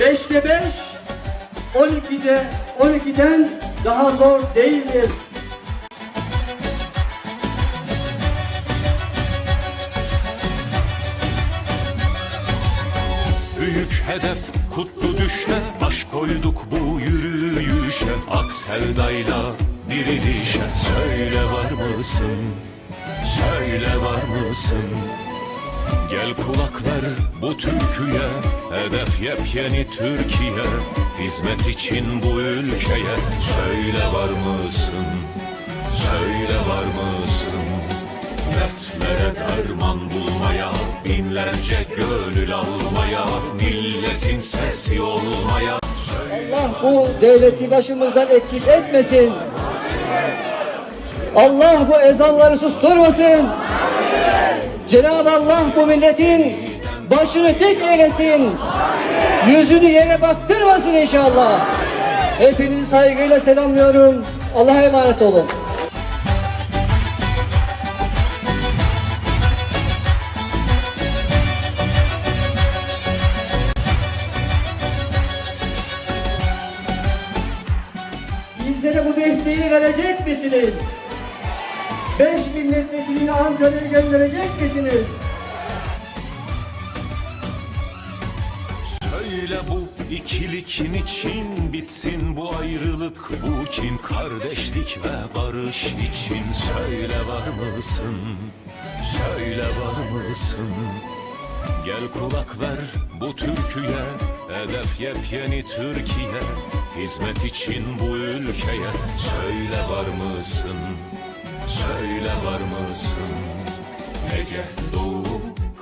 5'te 5, 12'de 12'den daha zor değildir. Büyük hedef kutlu düşle Baş koyduk bu yürüyüşe Akseldayla dirilişe Söyle var mısın? Söyle var mısın? Gel kulak ver bu türküye Hedef yepyeni Türkiye Hizmet için bu ülkeye Söyle var mısın? Söyle var mısın? Dertlere derman bulmaya Binlerce gönül almaya Milletin sesi olmaya Allah bu devleti başımızdan eksik etmesin. Allah bu ezanları susturmasın. Cenab-ı Allah bu milletin başını dik eylesin. Yüzünü yere baktırmasın inşallah. Hepinizi saygıyla selamlıyorum. Allah'a emanet olun. Bizlere bu desteği verecek misiniz? Beş milletvekilini Ankara'ya gönderecek misiniz? Söyle bu ikilikin için bitsin bu ayrılık bu kin Kardeşlik ve barış için söyle var mısın? Söyle var mısın? Gel kulak ver bu türküye Hedef yepyeni Türkiye Hizmet için bu ülkeye Söyle var mısın? Söyle var mısın? Ege, Doğu,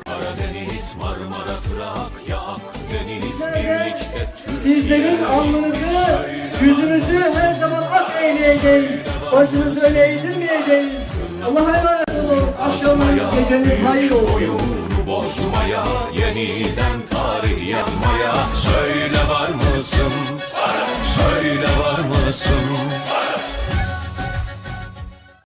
Karadeniz, Marmara, Trakya, Akdeniz Birlikte Türkiye Sizlerin alnınızı, yüzünüzü her zaman ak eyleyeceğiz. Başınızı öne eğdirmeyeceğiz. Allah'a emanet olun. Akşamınız, geceniz hayır olsun. bozmaya Yeniden tarih yazmaya Söyle var mısın? Söyle var mısın?